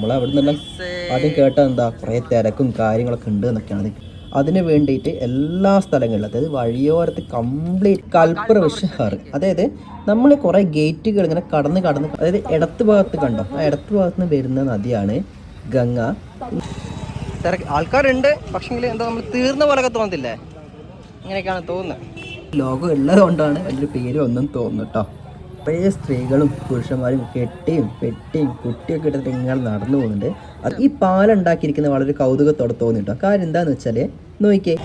നമ്മൾ അവിടെ നിന്നെല്ലാം ആദ്യം കേട്ടത് എന്താ കുറേ തിരക്കും കാര്യങ്ങളൊക്കെ ഉണ്ട് എന്നൊക്കെയാണ് അതിന് വേണ്ടിയിട്ട് എല്ലാ സ്ഥലങ്ങളിലും അതായത് വഴിയോരത്ത് കംപ്ലീറ്റ് കൽപ്പറവിഷാറ് അതായത് നമ്മൾ കുറേ ഗേറ്റുകൾ ഇങ്ങനെ കടന്ന് കടന്ന് അതായത് ഇടത്ത് ഭാഗത്ത് കണ്ടോ? ആ ഇടത്ത് ഭാഗത്ത് നിന്ന് വരുന്ന നദിയാണ് ഗംഗ. തിരക്ക്. ആൾക്കാരുണ്ട് പക്ഷെങ്കിൽ എന്താ നമ്മൾ തീർന്ന പോലൊക്കെ തോന്നത്തില്ലേ? ഇങ്ങനെയൊക്കെയാണ് തോന്നുന്നത്. ലോകം ഉള്ളത് കൊണ്ടാണ് അതിന്റെ പേര് ഒന്നും തോന്നുന്നു കേട്ടോ കുറേ സ്ത്രീകളും പുരുഷന്മാരും കെട്ടിയും പെട്ടിയും കുട്ടിയൊക്കെ ഇട്ടിട്ട് ഇങ്ങനെ നടന്നു പോകുന്നുണ്ട്. അത് ഈ പാലുണ്ടാക്കിയിരിക്കുന്ന വളരെ കൗതുകത്തോടെ തോന്നിട്ടോ കാര്യം എന്താന്ന് വെച്ചാൽ നോക്കിക്കേ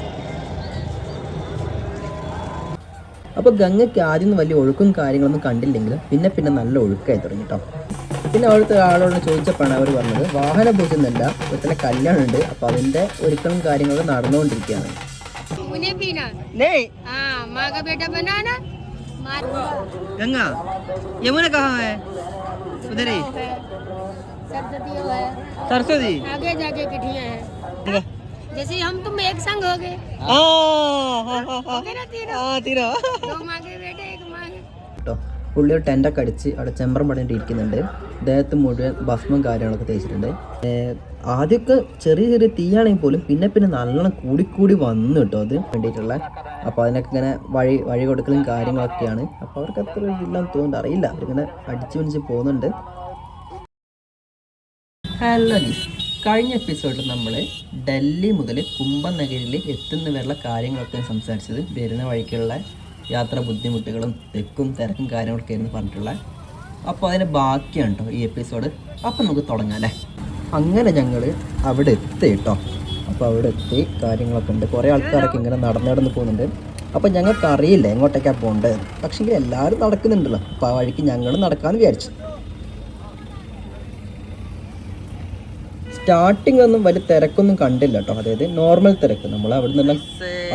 അപ്പോൾ ഗംഗയ്ക്ക് ആദ്യം വലിയ ഒഴുക്കും കാര്യങ്ങളൊന്നും കണ്ടില്ലെങ്കിലും പിന്നെ പിന്നെ നല്ല ഒഴുക്കായി തുടങ്ങി കേട്ടോ പിന്നെ അവിടുത്തെ ആളോട് ചോദിച്ചപ്പോഴാണ് അവർ പറഞ്ഞത് വാഹന പൂജന്നല്ല ഒരുത്തന്നെ കല്യാണം ഉണ്ട് അപ്പോൾ അതിന്റെ ഒരുക്കളും കാര്യങ്ങളൊക്കെ നടന്നുകൊണ്ടിരിക്കുകയാണ്. गंगा यमुना कहाँ है उधर ही सरसों जी आगे जाके किटिया है जैसे हम तुम एक संग हो गए तीनों तीनों दो मांगे बेटे एक मांगे പുള്ളി ഒരു ടെന്റൊക്കെ അടിച്ച് അവിടെ ചെമ്പറം പണിയിട്ട് ഇരിക്കുന്നുണ്ട്. ദേഹത്ത് മുഴുവൻ ഭസ്മം കാര്യങ്ങളൊക്കെ തേച്ചിട്ടുണ്ട്. ആദ്യമൊക്കെ ചെറിയ ചെറിയ തീയാണെങ്കിൽ പോലും പിന്നെ പിന്നെ നല്ലോണം കൂടിക്കൂടി വന്നു കേട്ടോ അത് വേണ്ടിയിട്ടുള്ള. അപ്പോൾ അതിനൊക്കെ ഇങ്ങനെ വഴി വഴി കൊടുക്കലും കാര്യങ്ങളൊക്കെയാണ്. അപ്പോൾ അവർക്ക് അത്ര ഇല്ലാന്ന് തോന്നുന്നുണ്ട്. അറിയില്ല. അവരിങ്ങനെ അടിച്ചു പിടിച്ച് പോകുന്നുണ്ട്. ഹലോ കഴിഞ്ഞ എപ്പിസോഡിൽ നമ്മൾ ഡൽഹി മുതൽ കുംഭനഗരിൽ എത്തുന്നവരുള്ള കാര്യങ്ങളൊക്കെ സംസാരിച്ചത് വരുന്ന വഴിക്കുള്ള യാത്രാ ബുദ്ധിമുട്ടുകളും തെക്കും തിരക്കും കാര്യങ്ങളൊക്കെ ആയിരുന്നു പറഞ്ഞിട്ടുള്ളത് അപ്പോൾ അതിന്റെ ബാക്കിയാണ് കേട്ടോ ഈ എപ്പിസോഡ് അപ്പോൾ നമുക്ക് തുടങ്ങാം അല്ലേ? അങ്ങനെ ഞങ്ങൾ അവിടെ എത്തി കേട്ടോ അപ്പോൾ അവിടെ എത്തി കാര്യങ്ങളൊക്കെ ഉണ്ട്. കുറേ ആൾക്കാരൊക്കെ ഇങ്ങനെ നടന്നു നടന്ന് പോകുന്നുണ്ട്. അപ്പോൾ ഞങ്ങൾക്ക് അറിയില്ല എങ്ങോട്ടേക്കാണ് പോകേണ്ടത്. പക്ഷേ എല്ലാവരും നടക്കുന്നുണ്ടല്ലോ. അപ്പോൾ ആ വഴിക്ക് ഞങ്ങൾ നടക്കാമെന്ന് വിചാരിച്ചു. സ്റ്റാർട്ടിംഗ് ഒന്നും വലിയ തിരക്കൊന്നും കണ്ടില്ല കേട്ടോ അതായത് നോർമൽ തിരക്ക്. നമ്മൾ അവിടെ നിന്നെല്ലാം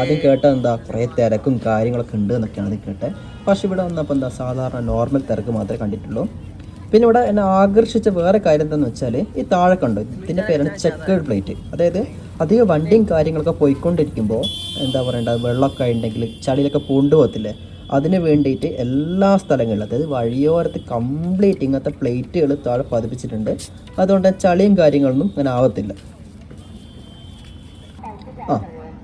ആദ്യം കേട്ടാൽ എന്താ കുറേ തിരക്കും കാര്യങ്ങളൊക്കെ ഉണ്ട് എന്നൊക്കെയാണ് അത് കേട്ടത് പക്ഷെ ഇവിടെ വന്നപ്പോൾ എന്താ സാധാരണ നോർമൽ തിരക്ക് മാത്രമേ കണ്ടിട്ടുള്ളൂ. പിന്നെ ഇവിടെ എന്നെ ആകർഷിച്ച വേറെ കാര്യം എന്താണെന്ന് വെച്ചാൽ ഈ താഴെ കണ്ടു? ഇതിന്റെ പേരാണ് ചെക്കേഡ് പ്ലേറ്റ് അതായത് അധികം വണ്ടിയും കാര്യങ്ങളൊക്കെ പോയിക്കൊണ്ടിരിക്കുമ്പോൾ എന്താ പറയേണ്ടത് വെള്ളമൊക്കെ ഉണ്ടെങ്കിൽ ചളിയിലൊക്കെ പൂണ്ടു പോകത്തില്ലേ? അതിന് വേണ്ടിയിട്ട് എല്ലാ സ്ഥലങ്ങളിലും അതായത് വഴിയോരത്ത് കംപ്ലീറ്റ് ഇങ്ങനത്തെ പ്ലേറ്റുകൾ താഴെ പതിപ്പിച്ചിട്ടുണ്ട്. അതുകൊണ്ട് ചളിയും കാര്യങ്ങളൊന്നും അങ്ങനെ ആവത്തില്ല. ആ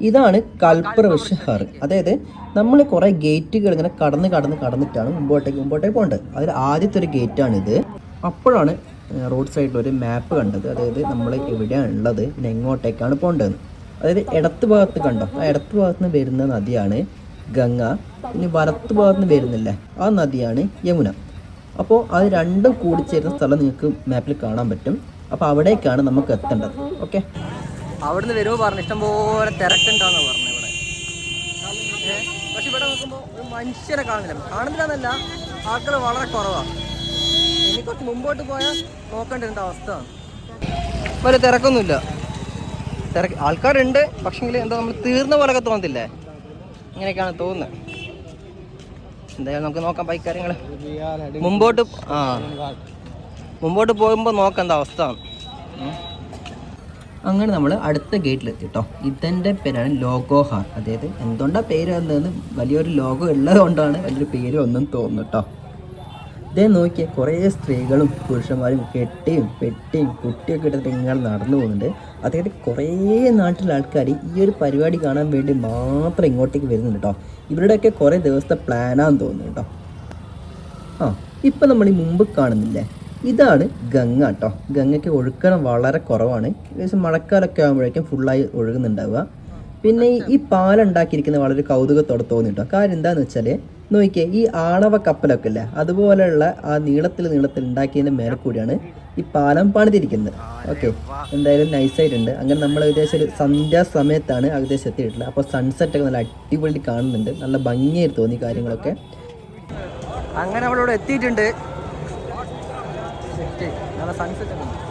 ഇതാണ് കൽപ്പറവിഷാറ് അതായത് നമ്മൾ കുറേ ഗേറ്റുകൾ ഇങ്ങനെ കടന്ന് കടന്ന് കടന്നിട്ടാണ് മുമ്പോട്ടേക്ക് മുമ്പോട്ടേക്ക് പോകേണ്ടത്. അതിൽ ആദ്യത്തെ ഒരു ഗേറ്റാണിത്. അപ്പോഴാണ് റോഡ് സൈഡിൽ ഒരു മാപ്പ് കണ്ടത്. അതായത് നമ്മൾ എവിടെയാണ് ഉള്ളത് പിന്നെ എങ്ങോട്ടേക്കാണ് പോകേണ്ടതെന്ന്. അതായത് ഇടത്ത് ഭാഗത്ത് കണ്ടോ? ആ ഇടത്ത് ഭാഗത്ത് നിന്ന് വരുന്ന നദിയാണ് ഗംഗ പിന്നെ വലത്ത് ഭാഗത്ത് നിന്ന് വരുന്നില്ലേ? ആ നദിയാണ് യമുന. അപ്പോൾ അത് രണ്ടും കൂടി ചേരുന്ന സ്ഥലം നിങ്ങൾക്ക് മാപ്പിൽ കാണാൻ പറ്റും. അപ്പോൾ അവിടേക്കാണ് നമുക്ക് എത്തേണ്ടത്. ഓക്കെ അവിടുന്ന് വരുമോ പറഞ്ഞു? ഇഷ്ടംപോലെ തിരക്കുണ്ടാന്ന് പറഞ്ഞു ഇവിടെ. പക്ഷെ ഇവിടെ നോക്കുമ്പോൾ ഒരു മനുഷ്യരെ കാണുന്നില്ല. കാണുന്നില്ല എന്നല്ല വളരെ കുറവാണ് ഇനി കുറച്ച് മുമ്പോട്ട് പോയാൽ നോക്കേണ്ടിരുന്ന അവസ്ഥ. വലിയ തിരക്കൊന്നുമില്ല. തിരക്ക് ആൾക്കാരുണ്ട് പക്ഷെങ്കിൽ എന്താ നമ്മൾ തീർന്ന പോലൊക്കെ തോന്നത്തില്ലേ? ഇങ്ങനെയൊക്കെയാണ് തോന്നുന്നത്. എന്തായാലും നമുക്ക് നോക്കാം ബൈക്ക് കാര്യങ്ങൾ മുമ്പോട്ട് ആ. മുമ്പോട്ട് പോകുമ്പോൾ നോക്കേണ്ട എന്താ അവസ്ഥ അങ്ങനെ നമ്മൾ അടുത്ത ഗേറ്റിലെത്തി കേട്ടോ ഇതിന്റെ പേരാണ് ലോഗോഹാർ അതായത് എന്തുകൊണ്ടാണ് പേര് വന്നതെന്ന് വലിയൊരു ലോഗോ ഉള്ളത് കൊണ്ടാണ് വലിയൊരു പേര് ഒന്നും തോന്നുന്നു കേട്ടോ ഇതേ നോക്കിയ കുറേ സ്ത്രീകളും പുരുഷന്മാരും കെട്ടിയും പെട്ടിയും കുട്ടിയൊക്കെ ഇട്ടിട്ട് ഇങ്ങനെ നടന്നു പോകുന്നുണ്ട്. അതായത് കുറേ നാട്ടിലെ ആൾക്കാർ ഈ ഒരു പരിപാടി കാണാൻ വേണ്ടി മാത്രം ഇങ്ങോട്ടേക്ക് വരുന്നുണ്ട് കേട്ടോ ഇവരുടെയൊക്കെ കുറേ ദിവസത്തെ പ്ലാനാന്ന് തോന്നുന്നു കേട്ടോ ആ ഇപ്പം നമ്മൾ ഈ മുമ്പ് കാണുന്നില്ലേ? ഇതാണ് ഗംഗ കേട്ടോ ഗംഗയ്ക്ക് ഒഴുക്കണം വളരെ കുറവാണ്. ഏകദേശം മഴക്കാലമൊക്കെ ആകുമ്പോഴേക്കും ഫുള്ളായി ഒഴുകുന്നുണ്ടാവുക. പിന്നെ ഈ- പാലുണ്ടാക്കിയിരിക്കുന്നത് വളരെ കൗതുകത്തോടെ തോന്നിട്ടോ കാര്യം എന്താണെന്ന് വെച്ചാൽ നോക്കിയേ ഈ ആണവ കപ്പലൊക്കെ അല്ലേ അതുപോലെയുള്ള ആ നീളത്തിൽ നീളത്തിൽ ഉണ്ടാക്കിയതിന്റെ മേലെ കൂടിയാണ് ഈ പാലം പണിതിരിക്കുന്നത്. ഓക്കെ. എന്തായാലും നൈസായിട്ടുണ്ട്. അങ്ങനെ നമ്മൾ ഏകദേശം ഒരു സന്ധ്യാ സമയത്താണ് ഏകദേശം എത്തിയിട്ടുള്ളത്. അപ്പോൾ സൺസെറ്റ് ഒക്കെ നല്ല അടിപൊളി കാണുന്നുണ്ട്. നല്ല ഭംഗിയായിട്ട് തോന്നി കാര്യങ്ങളൊക്കെ. അങ്ങനെ അവളിവിടെ എത്തിയിട്ടുണ്ട്. നല്ല സൺസെറ്റ് ഒക്കെ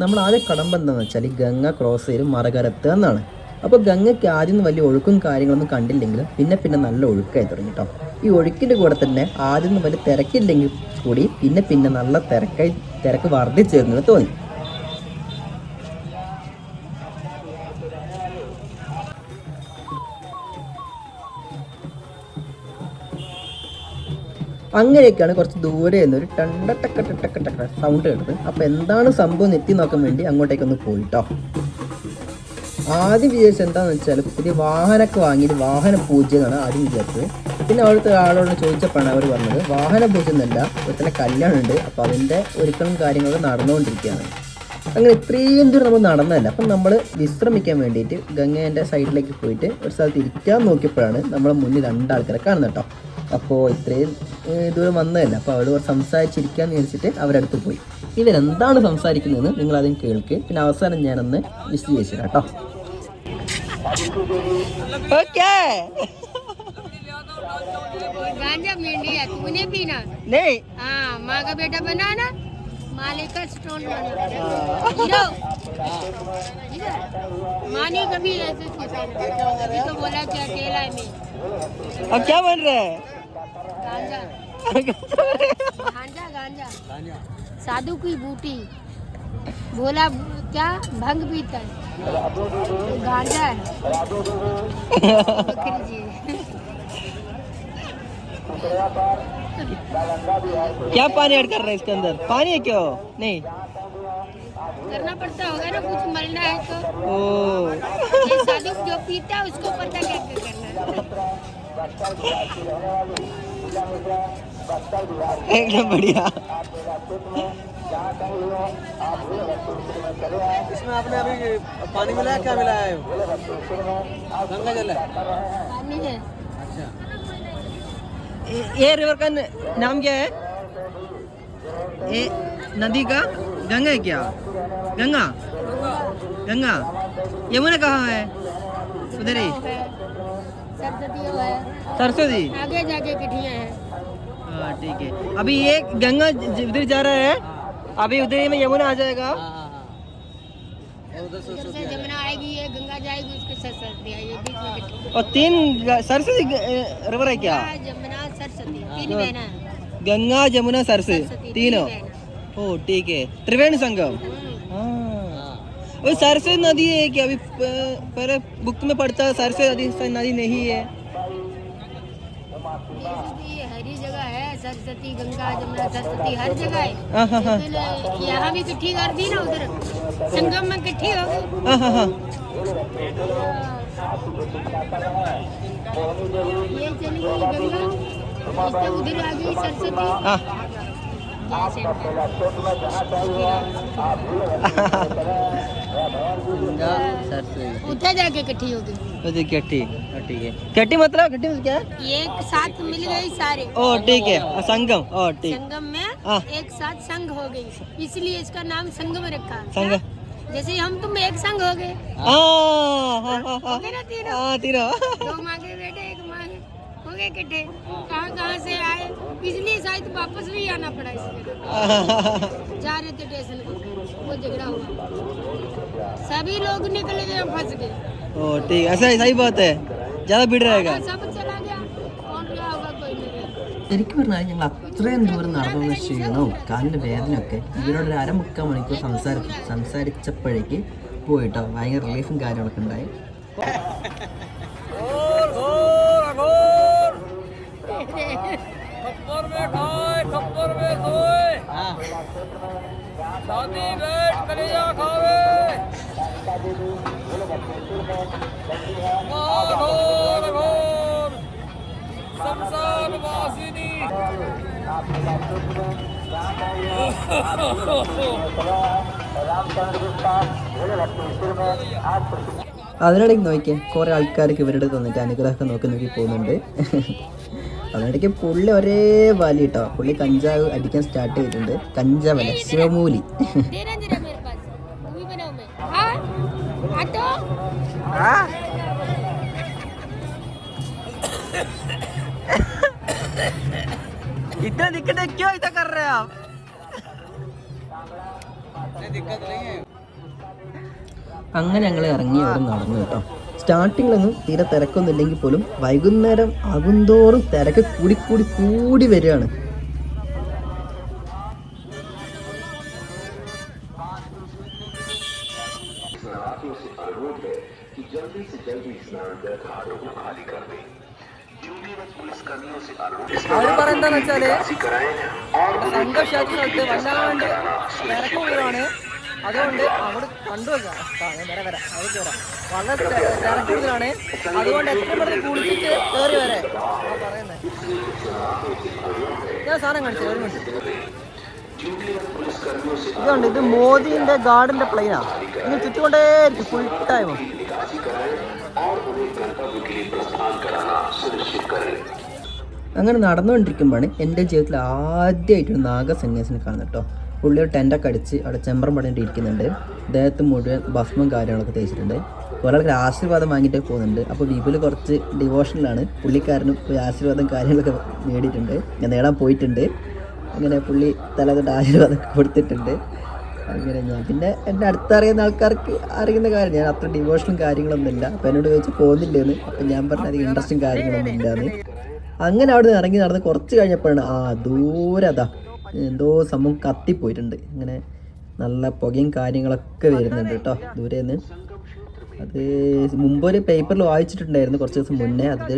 നമ്മൾ ആദ്യം കടമ്പ എന്താണെന്ന് വെച്ചാൽ ഗംഗ ക്രോസ് ചെയ്ത് മറകരത്ത് എന്നാണ്. അപ്പോൾ ഗംഗയ്ക്ക് ആദ്യം വലിയ ഒഴുക്കും കാര്യങ്ങളൊന്നും കണ്ടില്ലെങ്കിലും പിന്നെ പിന്നെ നല്ല ഒഴുക്കായി തുടങ്ങി കേട്ടോ ഈ ഒഴുക്കിന്റെ കൂടെ തന്നെ ആദ്യം വലിയ തിരക്കില്ലെങ്കിൽ കൂടി പിന്നെ പിന്നെ നല്ല തിരക്കായി തിരക്ക് വർദ്ധിച്ചേർന്നത് തോന്നി. അങ്ങനെയൊക്കെയാണ് കുറച്ച് ദൂരെ നിന്ന് ഒരു ടണ്ട ടക്ക ടക്ക ടക്ക സൗണ്ട് കേട്ടത്. അപ്പോൾ എന്താണ് സംഭവം എത്തി നോക്കാൻ വേണ്ടി അങ്ങോട്ടേക്കൊന്ന് പോയിട്ടോ. ആദ്യം വിചാരിച്ചത് എന്താണെന്ന് വെച്ചാൽ പുതിയ വാഹനമൊക്കെ വാങ്ങിയിട്ട് വാഹന പൂജ എന്നാണ് ആദ്യം വിചാരിച്ചത്. പിന്നെ അവിടുത്തെ ആളോട് ചോദിച്ചപ്പോഴാണ് അവർ പറഞ്ഞത് വാഹന പൂജ എന്നല്ല ഒരുത്തന്നെ കല്യാണമുണ്ട് അപ്പോൾ അതിന്റെ ഒരുക്കണം കാര്യങ്ങളൊക്കെ നടന്നുകൊണ്ടിരിക്കുകയാണ്. അങ്ങനെ ഇത്രയും ദൂരം നമ്മൾ നടന്നതല്ല അപ്പം നമ്മൾ വിശ്രമിക്കാൻ വേണ്ടിയിട്ട് ഗംഗേന്റെ സൈഡിലേക്ക് പോയിട്ട് ഒരു സ്ഥലത്ത് ഇരിക്കാൻ നോക്കിയപ്പോഴാണ് നമ്മളെ മുന്നിൽ രണ്ടാൾക്കാരെ കാണുന്നത് കേട്ടോ. അപ്പോൾ ഇത്രയും ഏഹ്, ദൂരം വന്നതല്ല അപ്പോൾ അവൾ സംസാരിച്ചിരിക്കാന്ന് വിചാരിച്ചിട്ട് അവരടുത്ത് പോയി ഇവരെന്താണ് സംസാരിക്കുന്നതെന്ന് നിങ്ങൾ ആദ്യം കേൾക്ക് പിന്നെ അവസാനം ഞാനൊന്ന് വിശദീകരിച്ചു കേട്ടോ ओके गांजा मेंढी है तूने पीना नहीं हाँ माँ का बेटा बना ना मालिक का स्टोन बना हीरो ठीक है माँ ने कभी ऐसे सोचा नहीं। अभी तो बोला कि अकेला है मैं अब क्या बन रहा है गांजा। गांजा गांजा। साधु की बूटी। बोला क्या भंग पीता है? गांजा है। बकरी जी। क्या पानी ऐड कर रहा है इसके अंदर? पानी है क्यों? नहीं। करना पड़ता होगा ना कुछ मलना है तो। ओ। साधु जो पीता है उसको पता क्या क्या करना है। एकदम बढ़िया। इसमें आपने अभी पानी मिलाया क्या मिलाया है? गंगा जल है? पानी है। ये रिवर का नाम क्या है? ये नदी का गंगा है क्या? गंगा? गंगा। यमुना कहाँ है? उधर है। सरस्वती है सरस्वती आगे जाके किठिया है। हाँ ठीक है। अभी ये गंगा उधर जा रहा है? अभी उधर ही में यमुना आ जाएगा? उधर से उधर से जमुना आएगी। ये गंगा जाएगी उसके सरस्वती आएगी बीच में किठिया। और तीन सरस्वती है क्या? जमुना सरस्वती तीन। बहना गंगा जमुना सरस्वती सरस्वती तीनों ओ ठीक है। त्रिवेणी संगम। वो सरस्वती नदी है क्या अभी प- पहले बुक में पढ़ता है सरस्वती नदी नदी नहीं है। हरी जगह है सरस्वती गंगा जमुना सरस्वती हर जगह है। हाँ हाँ हाँ। यहाँ भी इकट्ठी कर दी ना उधर। संगम में इकट्ठी हो गई। ये चली गई गंगा। उधर आ गई सरस्वती। हाँ उधर जाके इकट्ठी हो गई। तो ठीक है ठीक हाँ, है गट्टी मतलब गट्टी मतलब क्या? एक साथ मिल गई सारे। ओ ठीक है हाँ, संगम ओ ठीक। संगम हाँ। में एक साथ संग हो गई। इसलिए इसका नाम संगम रखा। संग? जैसे हम तुम एक संग हो गए। हाँ हाँ हाँ हो। हाँ तीनों? हाँ दो माँ के बेटे एक माँ हो गए इकट्ठे। कहाँ कहाँ से आए? इसलिए शायद वापस भी आना पड़ा इस जगह जा रहे थे स्टेशन को वो झगड़ा हुआ सभी लोग निकल गए फंस गए ओ ठीक है ऐसा सही बात है ज्यादा भीड़ रहेगा सब चला गया कौन गया होगा कोई नहीं गया ശരിക്കും പറഞ്ഞാൽ ഞങ്ങൾ അത്രയും ദൂരം നടന്ന ക്ഷീണവും കാലിൻ്റെ വേദനയൊക്കെ ഇവരോട് ഒരു അരമുക്കാൽ മണിക്കൂർ സംസാരി സംസാരിച്ചപ്പോഴേക്ക് പോയിട്ടോ ഭയങ്കര റിലീഫും കാര്യങ്ങളൊക്കെ ഉണ്ടായി खप्पर में खाए खप्पर में सोए शादी बैठ कलेजा खावे घोर घोर शमशान वासिनी അതിനിടയ്ക്ക് നോക്കിയാൽ കുറേ ആൾക്കാർക്ക് ഇവരുടെ തന്നിട്ട് അനുഗ്രഹമൊക്കെ നോക്കി നോക്കി പോകുന്നുണ്ട് അതിനിടയ്ക്ക് പുള്ളി ഒരേ വാലി കേട്ടോ പുള്ളി കഞ്ചാവ് അടിക്കാൻ സ്റ്റാർട്ട് ചെയ്തിട്ടുണ്ട് കഞ്ചാവല്ല ശിവമൂലി इतना दिक्कत है क्यों इतना कर रहे हैं आप दिक्कत नहीं है അങ്ങനെ ഞങ്ങൾ ഇറങ്ങി അവിടെ നടന്നു കേട്ടോ സ്റ്റാർട്ടിങ്ങിലൊന്നും തീരെ തിരക്കൊന്നും ഇല്ലെങ്കിൽ പോലും വൈകുന്നേരം ആകുന്തോറും തിരക്ക് കൂടി കൂടി കൂടി വരികയാണ് സ്ഥലത്ത് വല്ലാണ്ട് തിരക്ക് അതുകൊണ്ട് അവിടെ കണ്ടു വെക്കാം വരെ. വരാം അവിടെ വളരെ തിരക്ക് അതുകൊണ്ട് എത്ര പെട്ടെന്ന് കുളിച്ചിട്ട് കയറി വരെ? പറയുന്നത് ഞാൻ സാധനം കാണിച്ചു ഒരു മിനിറ്റ്. ഇതുണ്ട് ഇത് മോദിന്റെ ഗാർഡിന്റെ പ്ലെയിനാ ഇത് ചുറ്റുകൊണ്ടേയിരിക്കും ഫുൾ ടൈം അങ്ങനെ നടന്നുകൊണ്ടിരിക്കുമ്പോഴാണ് എന്റെ ജീവിതത്തിൽ ആദ്യമായിട്ട് ഒരു നാഗസന്യാസിനെ കാണുന്നത് കേട്ടോ. പുള്ളി ഒരു ടെന്റൊക്കെ അടിച്ച് അവിടെ ചെമ്പറം പടേണ്ടി ഇരിക്കുന്നുണ്ട്. അദ്ദേഹത്തെ മുഴുവൻ ഭസ്മം കാര്യങ്ങളൊക്കെ തേച്ചിട്ടുണ്ട്. ആൾക്കാർ ആശീർവാദം വാങ്ങിയിട്ട് പോകുന്നുണ്ട്. അപ്പോൾ വിപുൽ കുറച്ച് ഡിവോഷനിലാണ് പുള്ളിക്കാരനും ഒരു ആശീർവാദം കാര്യങ്ങളൊക്കെ നേടിയിട്ടുണ്ട്. ഞാൻ നേടാൻ പോയിട്ടുണ്ട്. അങ്ങനെ പുള്ളി തല തൊട്ട് ആശീർവാദം കൊടുത്തിട്ടുണ്ട്. അങ്ങനെ ഞാൻ പിന്നെ എന്റെ അടുത്തറിയുന്ന ആൾക്കാർക്ക് അറിയുന്ന കാര്യം ഞാൻ അത്ര ഡിവോഷനും കാര്യങ്ങളൊന്നും ഇല്ല അപ്പം എന്നോട് ചോദിച്ചു പോകുന്നില്ലെന്ന്? അപ്പം ഞാൻ പറഞ്ഞ അധികം ഇൻട്രസ്റ്റും കാര്യങ്ങളൊന്നും ഇല്ലാന്ന്. അങ്ങനെ അവിടെ നിന്ന് ഇറങ്ങി നടന്ന് കുറച്ച് കഴിഞ്ഞപ്പോഴാണ് ആ ദൂരതാ എന്തോ സംഭവം കത്തിപ്പോയിട്ടുണ്ട്. ഇങ്ങനെ നല്ല പുകയും കാര്യങ്ങളൊക്കെ വരുന്നുണ്ട് കേട്ടോ ദൂരെ നിന്ന് അത് മുമ്പ് ഒരു പേപ്പറിൽ വായിച്ചിട്ടുണ്ടായിരുന്നു കുറച്ച് ദിവസം മുന്നേ. അത്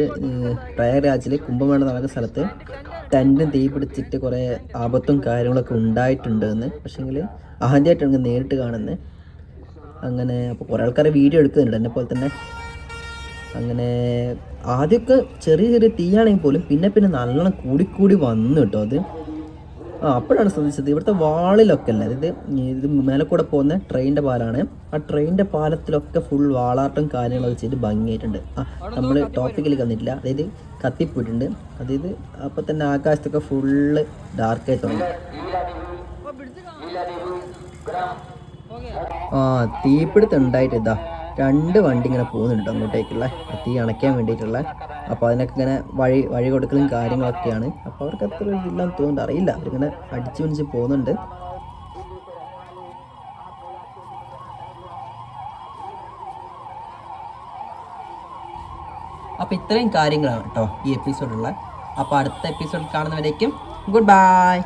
പ്രയാഗ്രാജിൽ കുംഭമേള നടക്കുന്ന സ്ഥലത്ത് ടെന്റും തീ പിടിച്ചിട്ട് കുറേ ആപത്തും കാര്യങ്ങളൊക്കെ ഉണ്ടായിട്ടുണ്ട് എന്ന് പക്ഷേങ്കിൽ ഇങ്ങനെ നേരിട്ട് കാണുന്നത് അങ്ങനെ അപ്പോൾ കുറേ ആൾക്കാർ വീഡിയോ എടുക്കുന്നുണ്ട്. എന്നെ പോലെ തന്നെ അങ്ങനെ ആദ്യമൊക്കെ ചെറിയ ചെറിയ തീയാണെങ്കിൽ പോലും പിന്നെ പിന്നെ നല്ലോണം കൂടിക്കൂടി വന്നു കേട്ടോ അത്. ആ അപ്പോഴാണ് ശ്രദ്ധിച്ചത്. ഇവിടുത്തെ വാളിലൊക്കെ അല്ല അതായത് ഇത് മേലെ കൂടെ പോകുന്ന ട്രെയിനിന്റെ പാലാണ്. ആ ട്രെയിനിന്റെ പാലത്തിലൊക്കെ ഫുൾ വാളാട്ടം കാര്യങ്ങളൊക്കെ ചെയ്ത് ഭംഗിയായിട്ടുണ്ട്. ആ നമ്മൾ ടോപ്പിക്കിൽ കന്നിട്ടില്ല അതായത് കത്തിപ്പോയിട്ടുണ്ട്. അതായത് അപ്പോൾ തന്നെ ആകാശത്തൊക്കെ ഫുള്ള് ഡാർക്കായി തുടങ്ങി ആ തീപിടുത്തം ഉണ്ടായിട്ട് ഇതാ രണ്ട് വണ്ടി ഇങ്ങനെ പോകുന്നുണ്ട് അങ്ങോട്ടേക്കുള്ള തീ അണയ്ക്കാൻ വേണ്ടിയിട്ടുള്ള. അപ്പോൾ അതിനൊക്കെ ഇങ്ങനെ വഴി വഴി കൊടുക്കലും കാര്യങ്ങളൊക്കെയാണ്. അപ്പോൾ അവർക്ക് അത്ര ഇതില്ലാന്ന് തോന്നുന്നുണ്ട്. അറിയില്ല. അവരിങ്ങനെ അടിച്ചു പിടിച്ച് പോകുന്നുണ്ട്. അപ്പോൾ ഇത്രയും കാര്യങ്ങളാണ് കേട്ടോ ഈ എപ്പിസോഡുള്ള അപ്പോൾ അടുത്ത എപ്പിസോഡ് കാണുന്നവരേക്കും ഗുഡ് ബൈ